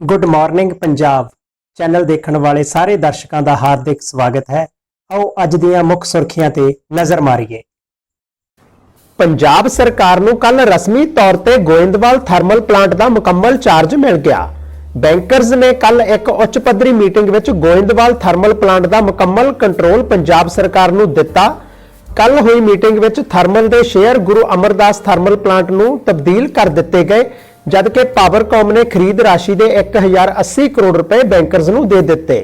Good morning Punjab channel ਦੇਖਣ ਵਾਲੇ ਸਾਰੇ ਦਰਸ਼ਕਾਂ ਦਾ ਹਾਰਦਿਕ ਸਵਾਗਤ ਹੈ। ਆਓ ਅੱਜ ਦੀਆਂ ਮੁੱਖ ਸੁਰਖੀਆਂ ਤੇ ਨਜ਼ਰ ਮਾਰੀਏ। ਪੰਜਾਬ ਸਰਕਾਰ ਨੂੰ ਕੱਲ ਰਸਮੀ ਤੌਰ ਤੇ ਗੋਇੰਦਵਾਲ ਥਰਮਲ ਪਲਾਂਟ ਦਾ ਮੁਕੰਮਲ ਚਾਰਜ ਮਿਲ ਗਿਆ। ਬੈਂਕਰਜ਼ ਨੇ ਕੱਲ ਇੱਕ ਉੱਚ ਪੱਧਰੀ ਮੀਟਿੰਗ ਵਿੱਚ ਗੋਇੰਦਵਾਲ ਥਰਮਲ ਪਲਾਂਟ ਦਾ ਮੁਕੰਮਲ ਕੰਟਰੋਲ ਪੰਜਾਬ ਸਰਕਾਰ ਨੂੰ ਦਿੱਤਾ। ਕੱਲ ਹੋਈ ਮੀਟਿੰਗ ਵਿੱਚ ਥਰਮਲ ਦੇ share Guru Amardas thermal plant ਨੂੰ ਤਬਦੀਲ ਕਰ ਦਿੱਤੇ ਗਏ। ਜਦਕਿ ਪਾਵਰਕਾਮ ਨੇ ਖਰੀਦ ਰਾਸ਼ੀ ਦੇ 1080 ਕਰੋੜ ਰੁਪਏ ਬੈਂਕਰਜ਼ ਨੂੰ ਦੇ ਦਿੱਤੇ।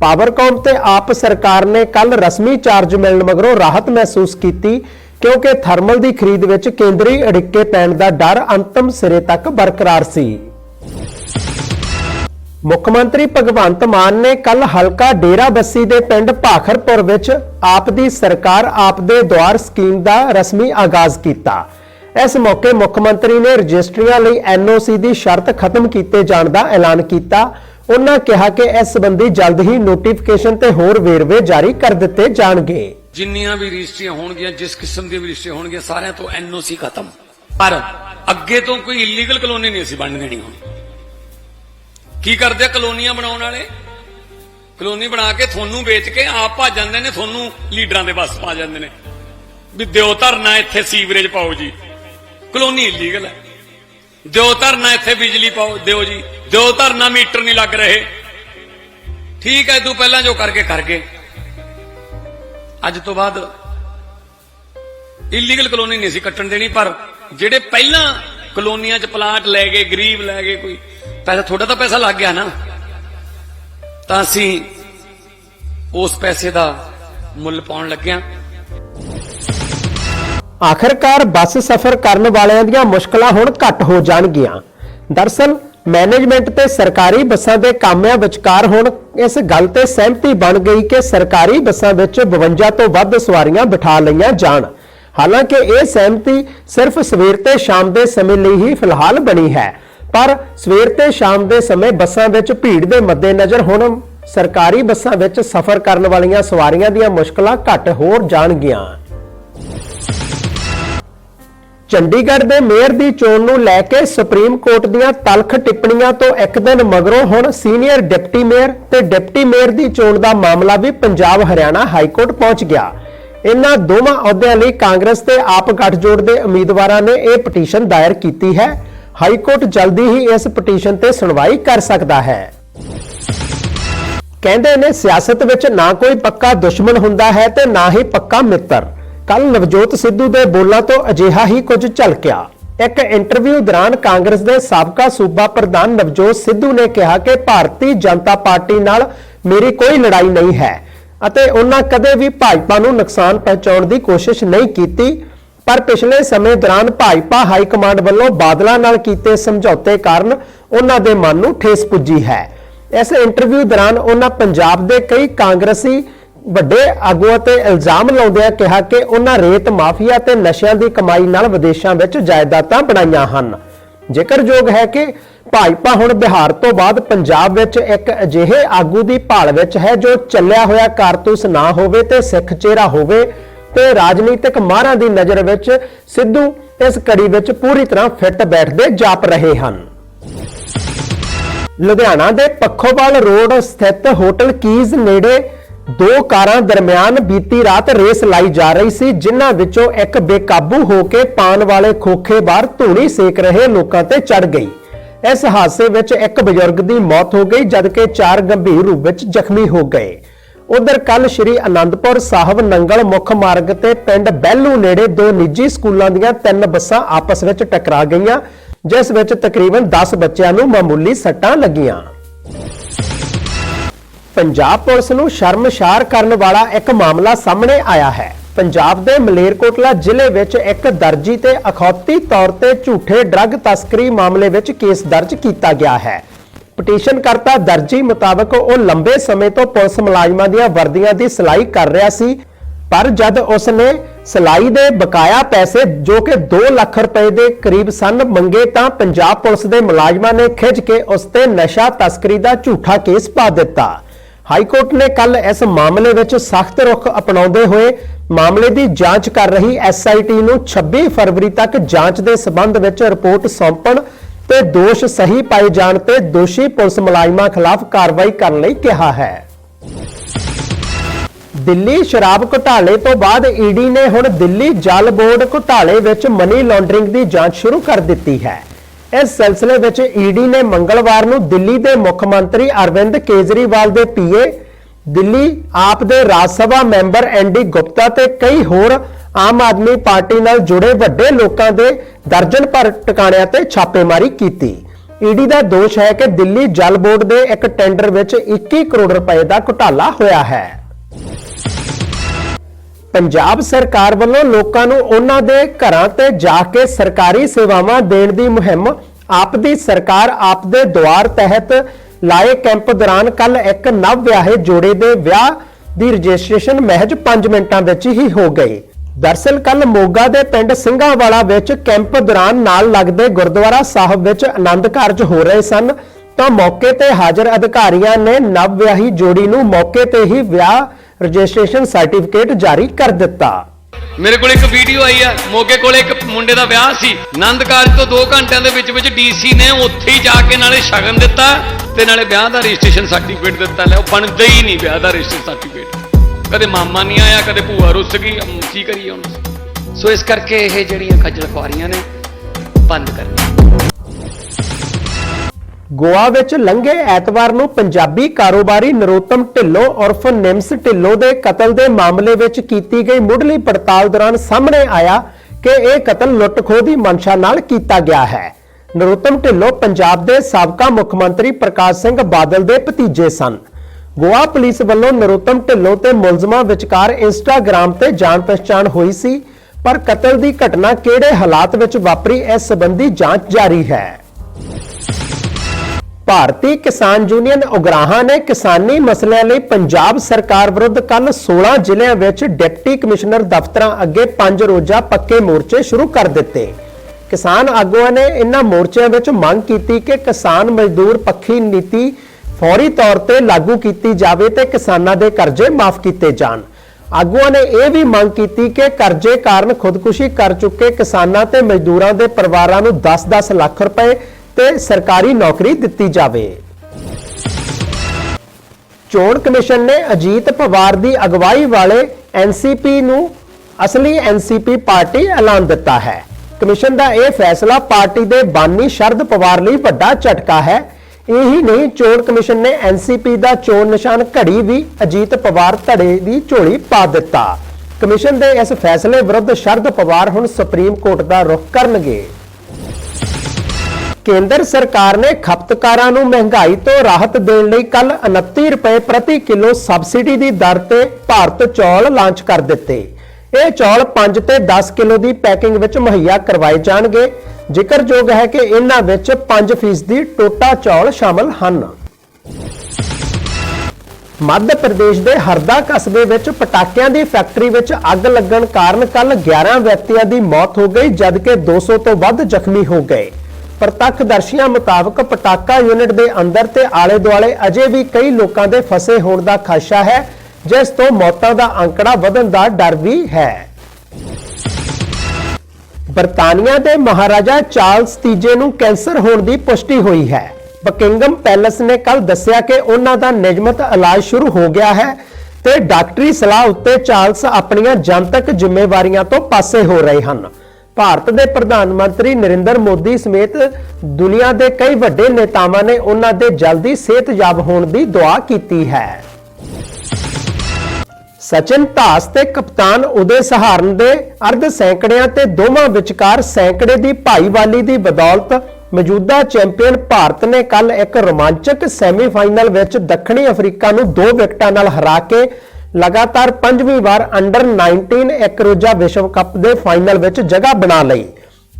ਪਾਵਰਕਾਮ ਤੇ ਆਪ ਸਰਕਾਰ ਨੇ ਕੱਲ ਰਸਮੀ ਚਾਰਜ ਮਿਲਣ ਮਗਰੋਂ ਰਾਹਤ ਮਹਿਸੂਸ ਕੀਤੀ, ਕਿਉਂਕਿ ਥਰਮਲ ਦੀ ਖਰੀਦ ਵਿੱਚ ਕੇਂਦਰੀ ਅੜਿੱਕੇ ਪੈਣ ਦਾ ਡਰ ਅੰਤਮ ਸਿਰੇ ਤੱਕ ਬਰਕਰਾਰ ਸੀ। ਮੁੱਖ ਮੰਤਰੀ ਭਗਵੰਤ ਮਾਨ ਨੇ ਕੱਲ ਹਲਕਾ ਡੇਰਾ ਬੱਸੀ ਦੇ ਪਿੰਡ ਭਾਖਰਪੁਰ ਵਿੱਚ ਆਪ ਦੀ ਸਰਕਾਰ ਆਪ ਦੇ ਦੁਆਰ ਸਕੀਮ ਦਾ ਰਸਮੀ ਆਗਾਜ਼ ਕੀਤਾ। ਇਸ ਮੌਕੇ ਮੁੱਖ ਮੰਤਰੀ ਨੇ ਰਜਿਸਟਰੀਆਂ ਲਈ ਐਨਓਸੀ ਦੀ ਸ਼ਰਤ ਖਤਮ ਕੀਤੇ ਜਾਣ ਦਾ ਐਲਾਨ ਕੀਤਾ। ਉਹਨਾਂ ਕਿਹਾ ਕਿ ਇਸ ਸੰਬੰਧੀ ਜਲਦ ਹੀ ਨੋਟੀਫਿਕੇਸ਼ਨ ਤੇ ਹੋਰ ਵੇਰਵੇ ਜਾਰੀ ਕਰ ਦਿੱਤੇ ਜਾਣਗੇ। ਜਿੰਨੀਆਂ ਵੀ ਰਜਿਸਟਰੀਆਂ ਹੋਣਗੀਆਂ, ਜਿਸ ਕਿਸਮ ਦੀਆਂ ਵੀ ਹੋਣਗੀਆਂ, ਸਾਰਿਆਂ ਤੋਂ ਐਨਓਸੀ ਖਤਮ। ਪਰ ਅੱਗੇ ਤੋਂ ਕੋਈ ਇਲੀਗਲ ਕਲੋਨੀ ਨਹੀਂ ਅਸੀਂ ਬਣਨ ਦੇਣੀ ਹੁਣ। ਕੀ ਕਰਦੇ ਕਲੋਨੀਆਂ ਬਣਾਉਣ ਵਾਲੇ? ਕਲੋਨੀ ਬਣਾ ਕੇ ਤੁਹਾਨੂੰ ਵੇਚ ਕੇ ਆਪ ਭੱਜ ਜਾਂਦੇ ਨੇ, ਤੁਹਾਨੂੰ ਲੀਡਰਾਂ ਦੇ ਬਸ ਪਾ ਜਾਂਦੇ ਨੇ। ਵੀ ਦਿਓ ਧਰਨਾ, ਇੱਥੇ ਸੀਵਰੇਜ ਪਾਓ ਜੀ। ਕਲੋਨੀ ਇਲੀਗਲ ਹੈ। ਦਿਓ ਧਰਨਾ ਇੱਥੇ ਬਿਜਲੀ ਪਾਓ, ਦਿਓ ਜੀ। ਦਿਓ ਧਰਨਾ ਮੀਟਰ ਨਹੀਂ ਲੱਗ ਰਹੇ। ਠੀਕ ਹੈ, ਤੂੰ ਪਹਿਲਾਂ ਜੋ ਕਰਕੇ ਕਰ ਗਏ। ਅੱਜ ਤੋਂ ਬਾਅਦ ਇਲੀਗਲ ਕਲੋਨੀ ਨਹੀਂ ਸੀ ਕੱਟਣ ਦੇਣੀ, ਪਰ ਜਿਹੜੇ ਪਹਿਲਾਂ ਕਲੋਨੀਆਂ 'ਚ ਪਲਾਟ ਲੈ ਗਏ, ਗਰੀਬ ਲੈ ਗਏ ਕੋਈ, ਪੈਸਾ ਥੋੜਾ ਤਾਂ ਪੈਸਾ ਲੱਗ ਗਿਆ ਨਾ। ਤਾਂ ਅਸੀਂ ਉਸ ਪੈਸੇ ਦਾ ਮੁੱਲ ਪਾਉਣ ਲੱਗਿਆ। ਆਖਰਕਾਰ ਬੱਸ ਸਫ਼ਰ ਕਰਨ ਵਾਲਿਆਂ ਦੀਆਂ ਮੁਸ਼ਕਲਾਂ ਹੁਣ ਘੱਟ ਹੋ ਜਾਣਗੀਆਂ। ਦਰਸਲ, ਮੈਨੇਜਮੈਂਟ ਤੇ ਸਰਕਾਰੀ ਬੱਸਾਂ ਦੇ ਕਾਮਿਆਂ ਵਿਚਕਾਰ ਹੁਣ ਇਸ ਗੱਲ ਤੇ ਸਹਿਮਤੀ ਬਣ ਗਈ ਕਿ ਸਰਕਾਰੀ ਬੱਸਾਂ ਵਿੱਚ 52 ਤੋਂ ਵੱਧ ਸਵਾਰੀਆਂ ਬਿਠਾ ਲਈਆਂ ਜਾਣ। ਹਾਲਾਂਕਿ ਇਹ ਸਹਿਮਤੀ ਸਿਰਫ ਸਵੇਰ ਤੇ ਸ਼ਾਮ ਦੇ ਸਮੇਂ ਲਈ ਹੀ ਫਿਲਹਾਲ ਬਣੀ ਹੈ, ਪਰ ਸਵੇਰ ਤੇ ਸ਼ਾਮ ਦੇ ਸਮੇਂ ਬੱਸਾਂ ਵਿੱਚ ਭੀੜ ਦੇ ਮੱਦੇਨਜ਼ਰ ਹੁਣ ਸਰਕਾਰੀ ਬੱਸਾਂ ਵਿੱਚ ਸਫ਼ਰ ਕਰਨ ਵਾਲੀਆਂ ਸਵਾਰੀਆਂ ਦੀਆਂ ਮੁਸ਼ਕਲਾਂ ਘੱਟ ਹੋਰ ਜਾਣਗੀਆਂ। ਚੰਡੀਗੜ੍ਹ ਦੇ ਮੇਅਰ ਦੀ ਚੋਣ ਨੂੰ ਲੈ ਕੇ ਸੁਪਰੀਮ ਕੋਰਟ ਦੀਆਂ ਤਲਖ ਟਿੱਪਣੀਆਂ ਤੋਂ ਇੱਕ ਦਿਨ ਮਗਰੋਂ ਹੁਣ ਸੀਨੀਅਰ ਡਿਪਟੀ ਮੇਅਰ ਤੇ ਡਿਪਟੀ ਮੇਅਰ ਦੀ ਚੋਣ ਦਾ ਮਾਮਲਾ ਵੀ ਪੰਜਾਬ ਹਰਿਆਣਾ ਹਾਈ ਕੋਰਟ ਪਹੁੰਚ ਗਿਆ। ਇਨ੍ਹਾਂ ਦੋਵਾਂ ਅਹੁਦਿਆਂ ਲਈ ਕਾਂਗਰਸ ਤੇ ਆਪ ਗੱਠਜੋੜ ਦੇ ਉਮੀਦਵਾਰਾਂ ਨੇ ਇਹ ਪਟੀਸ਼ਨ ਦਾਇਰ ਕੀਤੀ ਹੈ। ਹਾਈ ਕੋਰਟ ਜਲਦੀ ਹੀ ਇਸ ਪਟੀਸ਼ਨ ਤੇ ਸੁਣਵਾਈ ਕਰ ਸਕਦਾ ਹੈ। ਕਹਿੰਦੇ ਨੇ ਸਿਆਸਤ ਵਿੱਚ ਨਾ ਕੋਈ ਪੱਕਾ ਦੁਸ਼ਮਣ ਹੁੰਦਾ ਹੈ ਤੇ ਨਾ ਹੀ ਪੱਕਾ ਮਿੱਤਰ। ਕੱਲ ਨਵਜੋਤ ਸਿੱਧੂ ਦੇ ਬੋਲਾਂ ਤੋਂ ਅਜਿਹਾ ਹੀ ਕੁਝ ਝਲਕਿਆ। ਇੱਕ ਇੰਟਰਵਿਊ ਦੌਰਾਨ ਕਾਂਗਰਸ ਦੇ ਸਾਬਕਾ ਸੂਬਾ ਪ੍ਰਧਾਨ ਨਵਜੋਤ ਸਿੱਧੂ ਨੇ ਕਿਹਾ ਕਿ ਭਾਰਤੀ ਜਨਤਾ ਪਾਰਟੀ ਨਾਲ ਮੇਰੀ ਕੋਈ ਲੜਾਈ ਨਹੀਂ ਹੈ ਅਤੇ ਉਹਨਾਂ ਕਦੇ ਵੀ ਭਾਜਪਾ ਨੂੰ ਨੁਕਸਾਨ ਪਹੁੰਚਾਉਣ ਦੀ ਕੋਸ਼ਿਸ਼ ਨਹੀਂ ਕੀਤੀ, ਪਰ ਪਿਛਲੇ ਸਮੇਂ ਦੌਰਾਨ ਭਾਜਪਾ ਹਾਈ ਕਮਾਂਡ ਵੱਲੋਂ ਬਾਦਲਾਂ ਨਾਲ ਕੀਤੇ ਸਮਝੌਤੇ ਕਾਰਨ ਉਹਨਾਂ ਦੇ ਮਨ ਨੂੰ ਠੇਸ ਪੁੱਜੀ ਹੈ। ਇਸ ਇੰਟਰਵਿਊ ਦੌਰਾਨ ਉਹਨਾਂ ਪੰਜਾਬ ਦੇ ਕਈ ਕਾਂਗਰਸੀ ਵੱਡੇ ਆਗੂਆਂ ਤੇ ਇਲਜ਼ਾਮ ਲਾਉਂਦਿਆਂ ਕਿਹਾ ਕਿ ਉਹਨਾਂ ਰੇਤ ਮਾਫੀਆ ਤੇ ਨਸ਼ਿਆਂ ਦੀ ਕਮਾਈ ਨਾਲ ਵਿਦੇਸ਼ਾਂ ਵਿੱਚ ਜਾਇਦਾਦਾਂ ਬਣਾਈਆਂ ਹਨ। ਜ਼ਿਕਰਯੋਗ ਹੈ ਕਿ ਭਾਜਪਾ ਹੁਣ ਬਿਹਾਰ ਤੋਂ ਬਾਅਦ ਪੰਜਾਬ ਵਿੱਚ ਇੱਕ ਅਜਿਹੇ ਆਗੂ ਦੀ ਭਾਲ ਵਿੱਚ ਹੈ ਜੋ ਚੱਲਿਆ ਹੋਇਆ ਕਾਰਤੂਸ ਨਾ ਹੋਵੇ ਤੇ ਸਿੱਖ ਚਿਹਰਾ ਹੋਵੇ ਤੇ ਰਾਜਨੀਤਿਕ ਮਾਹਰਾਂ ਦੀ ਨਜ਼ਰ ਵਿੱਚ ਸਿੱਧੂ ਇਸ ਕੜੀ ਵਿੱਚ ਪੂਰੀ ਤਰ੍ਹਾਂ ਫਿੱਟ ਬੈਠਦੇ ਜਾਪ ਰਹੇ ਹਨ। ਲੁਧਿਆਣਾ ਦੇ ਪੱਖੋਵਾਲ ਰੋਡ ਸਥਿਤ ਹੋਟਲ ਕੀਜ਼ ਨੇੜੇ ਦੋ ਕਾਰਾਂ ਦਰਮਿਆਨ ਬੀਤੀ ਰਾਤ ਰੇਸ ਲਾਈ ਜਾ ਰਹੀ ਸੀ, ਜਿਨ੍ਹਾਂ ਵਿੱਚੋਂ ਇੱਕ ਬੇਕਾਬੂ ਹੋ ਕੇ ਪਾਨ ਵਾਲੇ ਖੋਖੇ ਬਾਹਰ ਧੂਣੀ ਸੇਕ ਰਹੇ ਲੋਕਾਂ ਤੇ ਚੜ ਗਈ। ਇਸ ਹਾਦਸੇ ਵਿੱਚ ਇੱਕ ਬਜ਼ੁਰਗ ਦੀ ਮੌਤ ਹੋ ਗਈ, ਜਦਕਿ ਚਾਰ ਗੰਭੀਰ ਰੂਪ ਵਿੱਚ ਜ਼ਖਮੀ ਹੋ ਗਏ। ਉਧਰ ਕੱਲ ਸ਼੍ਰੀ ਅਨੰਦਪੁਰ ਸਾਹਿਬ ਨੰਗਲ ਮੁੱਖ ਮਾਰਗ ਤੇ ਪਿੰਡ ਬੈਲੂ ਨੇੜੇ ਦੋ ਨਿੱਜੀ ਸਕੂਲਾਂ ਦੀਆਂ ਤਿੰਨ ਬੱਸਾਂ ਆਪਸ ਵਿੱਚ ਟਕਰਾ ਗਈਆਂ, ਜਿਸ ਵਿੱਚ ਤਕਰੀਬਨ 10 ਬੱਚਿਆਂ ਨੂੰ ਮਾਮੂਲੀ ਸੱਟਾਂ ਲੱਗੀਆਂ। ਪੰਜਾਬ ਪੁਲਿਸ ਨੂੰ ਸ਼ਰਮਸ਼ਾਰ ਕਰਨ ਵਾਲਾ ਇੱਕ ਮਾਮਲਾ ਸਾਹਮਣੇ ਆਇਆ ਹੈ। ਪੰਜਾਬ ਦੇ ਮਲੇਰਕੋਟਲਾ ਜ਼ਿਲ੍ਹੇ ਵਿੱਚ ਇੱਕ ਦਰਜੀ ਤੇ ਅਖੌਤੀ ਤੌਰ ਤੇ ਝੂਠੇ ਡਰੱਗ ਤਸਕਰੀ ਮਾਮਲੇ ਵਿੱਚ ਕੇਸ ਦਰਜ ਕੀਤਾ ਗਿਆ ਹੈ। ਪਟੀਸ਼ਨਕਰਤਾ ਦਰਜੀ ਮੁਤਾਬਕ ਉਹ ਲੰਬੇ ਸਮੇਂ ਤੋਂ ਪੁਲਿਸ ਮੁਲਾਜ਼ਮਾਂ ਦੀਆਂ ਵਰਦੀਆਂ ਦੀ ਸਿਲਾਈ ਕਰ ਰਿਹਾ ਸੀ, ਪਰ ਜਦ ਉਸ ਨੇ ਸਿਲਾਈ ਦੇ ਬਕਾਇਆ ਪੈਸੇ ਜੋ ਕਿ 2 ਲੱਖ ਰੁਪਏ ਦੇ ਕਰੀਬ ਸਨ ਮੰਗੇ ਤਾਂ ਪੰਜਾਬ ਪੁਲਿਸ ਦੇ ਮੁਲਾਜ਼ਮਾਂ ਨੇ ਖਿੱਚ ਕੇ ਉਸ ਤੇ ਨਸ਼ਾ ਤਸਕਰੀ ਦਾ ਝੂਠਾ ਕੇਸ ਪਾ ਦਿੱਤਾ। ਹਾਈ ਕੋਰਟ ਨੇ ਕੱਲ ਇਸ ਮਾਮਲੇ ਵਿੱਚ ਸਖਤ ਰੁਖ ਅਪਣਾਉਂਦੇ ਹੋਏ ਮਾਮਲੇ ਦੀ ਜਾਂਚ ਕਰ ਰਹੀ ਐਸਆਈਟੀ ਨੂੰ 26 ਫਰਵਰੀ ਤੱਕ ਜਾਂਚ ਦੇ ਸਬੰਧ ਵਿੱਚ ਰਿਪੋਰਟ ਸੌਂਪਣ ਤੇ ਦੋਸ਼ ਸਹੀ ਪਾਏ ਜਾਣ ਤੇ ਦੋਸ਼ੀ ਪੁਲਿਸ ਮੁਲਾਜ਼ਮਾਂ ਖਿਲਾਫ ਕਾਰਵਾਈ ਕਰਨ ਲਈ ਕਿਹਾ ਹੈ। ਦਿੱਲੀ ਸ਼ਰਾਬ ਘੁਟਾਲੇ ਤੋਂ ਬਾਅਦ ਈਡੀ ਨੇ ਹੁਣ ਦਿੱਲੀ ਜਲ ਬੋਰਡ ਘੁਟਾਲੇ ਵਿੱਚ ਮਨੀ ਲਾਂਡਰਿੰਗ ਦੀ ਜਾਂਚ ਸ਼ੁਰੂ ਕਰ ਦਿੱਤੀ ਹੈ। ਇਸ ਸਿਲਸਿਲੇ ਵਿੱਚ ਈਡੀ ਨੇ ਮੰਗਲਵਾਰ ਨੂੰ ਦਿੱਲੀ ਦੇ ਮੁੱਖ ਮੰਤਰੀ ਅਰਵਿੰਦ ਕੇਜਰੀਵਾਲ ਦੇ ਪੀਏ ਦਿੱਲੀ ਆਪ ਦੇ Rajya Sabha member N D Gupta ਤੇ ਕਈ ਹੋਰ ਆਮ ਆਦਮੀ ਪਾਰਟੀ ਨਾਲ ਜੁੜੇ ਵੱਡੇ ਲੋਕਾਂ ਦੇ ਦਰਜਨ ਭਰ ਟਿਕਾਣਿਆਂ ਤੇ ਛਾਪੇਮਾਰੀ ਕੀਤੀ। ਈਡੀ ਦਾ ਦੋਸ਼ ਹੈ ਕਿ ਦਿੱਲੀ ਜਲ ਬੋਰਡ ਦੇ ਇੱਕ ਟੈਂਡਰ ਵਿੱਚ 21 ਕਰੋੜ ਰੁਪਏ ਦਾ ਘੁਟਾਲਾ ਹੋਇਆ ਹੈ। ਪੰਜਾਬ ਸਰਕਾਰ ਵੱਲੋਂ ਲੋਕਾਂ ਨੂੰ ਉਹਨਾਂ ਦੇ ਘਰਾਂ ਤੇ ਜਾ ਕੇ ਸਰਕਾਰੀ ਸੇਵਾਵਾਂ ਦੇਣ ਦੀ ਮੁਹਿੰਮ ਆਪ ਦੀ ਸਰਕਾਰ ਆਪ ਦੇ ਦੁਆਰ ਤਹਿਤ ਲਾਏ ਕੈਂਪ ਦੌਰਾਨ ਕੱਲ ਇੱਕ ਨਵ ਵਿਆਹੇ ਜੋੜੇ ਦੇ ਵਿਆਹ ਦੀ ਰਜਿਸਟ੍ਰੇਸ਼ਨ ਮਹਿਜ 5 ਮਿੰਟਾਂ ਵਿੱਚ ਹੀ ਹੋ ਗਈ। ਦਰਸਲ ਕੱਲ ਮੋਗਾ ਦੇ ਪਿੰਡ ਸਿੰਘਾਵਾਲਾ ਵਿੱਚ ਕੈਂਪ ਦੌਰਾਨ ਨਾਲ ਲੱਗਦੇ ਗੁਰਦੁਆਰਾ ਸਾਹਿਬ ਵਿੱਚ ਆਨੰਦ ਕਾਰਜ ਹੋ ਰਹੇ ਸਨ। ਤਾਂ ਮੌਕੇ ਤੇ ਹਾਜ਼ਰ ਅਧਿਕਾਰੀਆਂ ਨੇ ਨਵ ਵਿਆਹੀ ਜੋੜੀ ਨੂੰ ਮੌਕੇ ਤੇ ਹੀ ਵਿਆਹ ਰਜਿਸਟ੍ਰੇਸ਼ਨ ਸਰਟੀਫਿਕੇਟ ਜਾਰੀ ਕਰ ਦਿੱਤਾ। ਮੇਰੇ ਕੋਲ ਇੱਕ ਵੀਡੀਓ ਆਈ ਆ, ਮੋਗੇ ਕੋਲ ਇੱਕ ਮੁੰਡੇ ਦਾ ਵਿਆਹ ਸੀ। ਆਨੰਦ ਕਾਰਜ ਤੋਂ 2 ਘੰਟਿਆਂ ਦੇ ਵਿੱਚ ਵਿੱਚ ਡੀਸੀ ਨੇ ਉੱਥੇ ਹੀ ਜਾ ਕੇ ਨਾਲੇ ਸ਼ਗਨ ਦਿੱਤਾ ਤੇ ਨਾਲੇ ਵਿਆਹ ਦਾ ਰਜਿਸਟ੍ਰੇਸ਼ਨ ਸਰਟੀਫਿਕੇਟ ਦਿੱਤਾ। ਲੈ, ਉਹ ਬਣਦਾ ਹੀ ਨਹੀਂ ਵਿਆਹ ਦਾ ਰਜਿਸਟ੍ਰੇਸ਼ਨ ਸਰਟੀਫਿਕੇਟ। ਕਦੇ ਮਾਮਾ ਨਹੀਂ ਆਇਆ, ਕਦੇ ਭੂਆ ਰੁੱਸ ਗਈ। ਕੀ ਕਰੀਏ ਹੁਣ? ਸੋ ਇਸ ਕਰਕੇ ਇਹ ਜਿਹੜੀਆਂ ਖੱਜਲ ਖੁਆਰੀਆਂ ਨੇ, ਬੰਦ ਕਰਨੀਆਂ ਗੋਆ ਵਿੱਚ ਲੰਘੇ ਐਤਵਾਰ ਨੂੰ ਪੰਜਾਬੀ ਕਾਰੋਬਾਰੀ ਨਰੋਤਮ ਢਿੱਲੋਂ ਉਰਫ ਨਿਮਸ ਢਿੱਲੋਂ ਦੇ ਕਤਲ ਦੇ ਮਾਮਲੇ ਵਿੱਚ ਕੀਤੀ ਗਈ ਮੁੱਢਲੀ ਪੜਤਾਲ ਦੌਰਾਨ ਸਾਹਮਣੇ ਆਇਆ ਕਿ ਇਹ ਕਤਲ ਲੁੱਟ-ਖੋਹ ਦੀ ਮਨਸ਼ਾ ਨਾਲ ਕੀਤਾ ਗਿਆ ਹੈ। ਨਰੋਤਮ ਢਿੱਲੋਂ ਪੰਜਾਬ ਦੇ ਸਾਬਕਾ ਮੁੱਖ ਮੰਤਰੀ ਪ੍ਰਕਾਸ਼ ਸਿੰਘ ਬਾਦਲ ਦੇ ਭਤੀਜੇ ਸਨ। ਗੋਆ ਪੁਲਿਸ ਵੱਲੋਂ ਨਰੋਤਮ ਢਿੱਲੋਂ ਤੇ ਮੁਲਜ਼ਮਾਂ ਵਿਚਕਾਰ ਇੰਸਟਾਗ੍ਰਾਮ ਤੇ ਜਾਣ ਪਛਾਣ ਹੋਈ ਸੀ, ਪਰ ਕਤਲ ਦੀ ਘਟਨਾ ਕਿਹੜੇ ਹਾਲਾਤ ਵਿੱਚ ਵਾਪਰੀ, ਇਸ ਸੰਬੰਧੀ ਜਾਂਚ ਜਾਰੀ ਹੈ। ਭਾਰਤੀ ਕਿਸਾਨ ਯੂਨੀਅਨ ਉਗਰਾਹਾਂ ਨੇ ਕਿਸਾਨੀ ਮਸਲਿਆਂ ਲਈ ਪੰਜਾਬ ਸਰਕਾਰ ਵਿਰੁੱਧ ਕੱਲ 16 ਜ਼ਿਲ੍ਹਿਆਂ ਵਿੱਚ ਡਿਪਟੀ ਕਮਿਸ਼ਨਰ ਦਫ਼ਤਰਾਂ ਅੱਗੇ ਪੰਜ ਰੋਜ਼ਾ ਪੱਕੇ ਮੋਰਚੇ ਸ਼ੁਰੂ ਕਰ ਦਿੱਤੇ। ਕਿਸਾਨ ਆਗੂਆਂ ਨੇ ਇਨ੍ਹਾਂ ਮੋਰਚਿਆਂ ਵਿੱਚ ਮੰਗ ਕੀਤੀ ਕਿ ਕਿਸਾਨ ਮਜ਼ਦੂਰ ਪੱਖੀ ਨੀਤੀ ਫੌਰੀ ਤੌਰ ਤੇ ਲਾਗੂ ਕੀਤੀ ਜਾਵੇ ਤੇ ਕਿਸਾਨਾਂ ਦੇ ਕਰਜ਼ੇ ਮਾਫ ਕੀਤੇ ਜਾਣ। ਆਗੂਆਂ ਨੇ ਇਹ ਵੀ ਮੰਗ ਕੀਤੀ ਕਿ ਕਰਜ਼ੇ ਕਾਰਨ ਖੁਦਕੁਸ਼ੀ ਕਰ ਚੁੱਕੇ ਕਿਸਾਨਾਂ ਤੇ ਮਜ਼ਦੂਰਾਂ ਦੇ ਪਰਿਵਾਰਾਂ ਨੂੰ 10-10 ਲੱਖ ਰੁਪਏ ਤੇ ਸਰਕਾਰੀ ਨੌਕਰੀ ਦਿੱਤੀ ਜਾਵੇ। ਚੋਣ ਕਮਿਸ਼ਨ ਨੇ ਅਜੀਤ ਪਵਾਰ ਦੀ ਅਗਵਾਈ ਵਾਲੇ ਐਨਸੀਪੀ ਨੂੰ ਅਸਲੀ ਐਨਸੀਪੀ ਪਾਰਟੀ ਐਲਾਨ ਦਿੱਤਾ ਹੈ। ਕਮਿਸ਼ਨ ਦਾ ਇਹ ਫੈਸਲਾ ਪਾਰਟੀ ਦੇ ਬਾਨੀ ਸ਼ਰਦ ਪਵਾਰ ਲਈ ਵੱਡਾ ਝਟਕਾ ਹੈ। ਇਹੀ ਨਹੀਂ, ਚੋਣ ਕਮਿਸ਼ਨ ਨੇ ਐਨਸੀਪੀ ਦਾ ਚੋਣ ਨਿਸ਼ਾਨ ਘੜੀ ਵੀ ਅਜੀਤ ਪਵਾਰ ਧੜੇ ਦੀ ਝੋਲੀ ਪਾ ਦਿੱਤਾ। ਕਮਿਸ਼ਨ ਦੇ ਇਸ ਫੈਸਲੇ ਵਿਰੁੱਧ ਸ਼ਰਦ ਪਵਾਰ ਹੁਣ ਸੁਪਰੀਮ ਕੋਰਟ ਦਾ ਰੁਖ ਕਰਨਗੇ। ਕੇਂਦਰ ਸਰਕਾਰ ਨੇ ਖਪਤਕਾਰਾਂ ਨੂੰ ਮਹਿੰਗਾਈ ਤੋਂ ਰਾਹਤ ਦੇਣ ਲਈ ਕੱਲ 29 ਰੁਪਏ ਪ੍ਰਤੀ ਕਿਲੋ ਸਬਸਿਡੀ ਦੀ ਦਰ ਤੇ ਭਾਰਤ ਚੌਲ ਲਾਂਚ ਕਰ ਦਿੱਤੇ। ਇਹ ਚੌਲ 5 ਤੇ 10 ਕਿਲੋ ਦੀ ਪੈਕਿੰਗ ਵਿੱਚ ਮੁਹੱਈਆ ਕਰਵਾਏ ਜਾਣਗੇ। ਜ਼ਿਕਰਯੋਗ ਹੈ ਕਿ ਇਹਨਾਂ ਵਿੱਚ 5% ਦੀ ਟੋਟਾ ਚੌਲ ਸ਼ਾਮਲ ਹਨ। ਮੱਧ ਪ੍ਰਦੇਸ਼ ਦੇ ਹਰਦਾ ਕਸਬੇ ਵਿੱਚ ਪਟਾਕਿਆਂ ਦੀ ਫੈਕਟਰੀ ਵਿੱਚ ਅੱਗ ਲੱਗਣ ਕਾਰਨ ਕੱਲ 11 ਵਿਅਕਤੀਆਂ ਦੀ ਮੌਤ ਹੋ ਗਈ, ਜਦਕਿ 200 ਤੋਂ ਵੱਧ ਜ਼ਖਮੀ ਹੋ ਗਏ। ਪ੍ਰਤੱਖਦਰਸ਼ੀਆਂ ਮੁਤਾਬਕ ਪਟਾਕਾ ਯੂਨਿਟ ਦੇ ਅੰਦਰ ਤੇ ਆਲੇ ਦੁਆਲੇ ਅਜੇ ਵੀ ਕਈ ਲੋਕਾਂ ਦੇ ਫਸੇ ਹੋਣ ਦਾ ਖਦਸ਼ਾ ਹੈ, ਜਿਸ ਤੋਂ ਮੌਤਾਂ ਦਾ ਅੰਕੜਾ ਵਧਣ ਦਾ ਡਰ ਵੀ ਹੈ। ਬਰਤਾਨੀਆ ਦੇ ਮਹਾਰਾਜਾ ਚਾਰਲਸ ਤੀਜੇ ਨੂੰ ਕੈਂਸਰ ਹੋਣ ਦੀ ਪੁਸ਼ਟੀ ਹੋਈ ਹੈ। ਬਕਿੰਗਮ ਪੈਲਸ ਨੇ ਕੱਲ ਦੱਸਿਆ ਕਿ ਉਹਨਾਂ ਦਾ ਨਿਯਮਤ ਇਲਾਜ ਸ਼ੁਰੂ ਹੋ ਗਿਆ ਹੈ ਤੇ ਡਾਕਟਰੀ ਸਲਾਹ ਉੱਤੇ ਚਾਰਲਸ ਆਪਣੀਆਂ ਜਨਤਕ ਜ਼ਿੰਮੇਵਾਰੀਆਂ ਤੋਂ ਪਾਸੇ ਹੋ ਰਹੇ ਹਨ। ਭਾਰਤ ਦੇ ਪ੍ਰਧਾਨ ਮੰਤਰੀ ਨਰਿੰਦਰ ਮੋਦੀ ਸਮੇਤ ਦੁਨੀਆ ਦੇ ਕਈ ਵੱਡੇ ਨੇਤਾਵਾਂ ਨੇ ਉਹਨਾਂ ਦੇ ਜਲਦੀ ਸਿਹਤਯਾਬ ਹੋਣ ਦੀ ਦੁਆ ਕੀਤੀ ਹੈ। ਸਚਿਨ ਧਾਸ ਤੇ ਕਪਤਾਨ ਉਦੇ ਸਹਾਰਨ ਦੇ ਅਰਧ ਸੈਂਕੜਿਆਂ ਤੇ ਦੋਵਾਂ ਵਿਚਕਾਰ ਸੈਂਕੜੇ ਦੀ ਭਾਈਵਾਲੀ ਦੀ ਬਦੌਲਤ ਮੌਜੂਦਾ ਚੈਂਪੀਅਨ ਭਾਰਤ ਨੇ ਕੱਲ ਇੱਕ ਰੋਮਾਂਚਕ ਸੈਮੀਫਾਈਨਲ ਵਿੱਚ ਦੱਖਣੀ ਅਫਰੀਕਾ ਨੂੰ 2 ਵਿਕਟਾਂ ਨਾਲ ਹਰਾ ਕੇ ਲਗਾਤਾਰ ਪੰਜਵੀਂ ਵਾਰ ਅੰਡਰ 19 ਇੱਕ ਵਿਸ਼ਵ ਕੱਪ ਦੇ ਫਾਈਨਲ ਵਿੱਚ ਜਗ੍ਹਾ ਬਣਾ ਲਈ।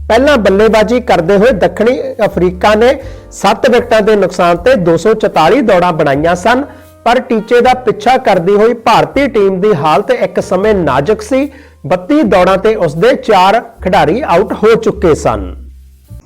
ਪਹਿਲਾਂ ਬੱਲੇਬਾਜ਼ੀ ਕਰਦੇ ਹੋਏ ਦੱਖਣੀ ਅਫਰੀਕਾ ਨੇ 7 ਵਿਕਟਾਂ ਦੇ ਨੁਕਸਾਨ ਤੇ 244 ਦੌੜਾਂ ਬਣਾਈਆਂ ਸਨ, ਪਰ ਟੀਚੇ ਦਾ ਪਿੱਛਾ ਕਰਦੀ ਹੋਈ ਭਾਰਤੀ ਟੀਮ ਦੀ ਹਾਲਤ ਇੱਕ ਸਮੇਂ ਨਾਜ਼ੁਕ ਸੀ। 32 ਦੌੜਾਂ ਤੇ ਉਸਦੇ 4 ਖਿਡਾਰੀ ਆਊਟ ਹੋ ਚੁੱਕੇ ਸਨ।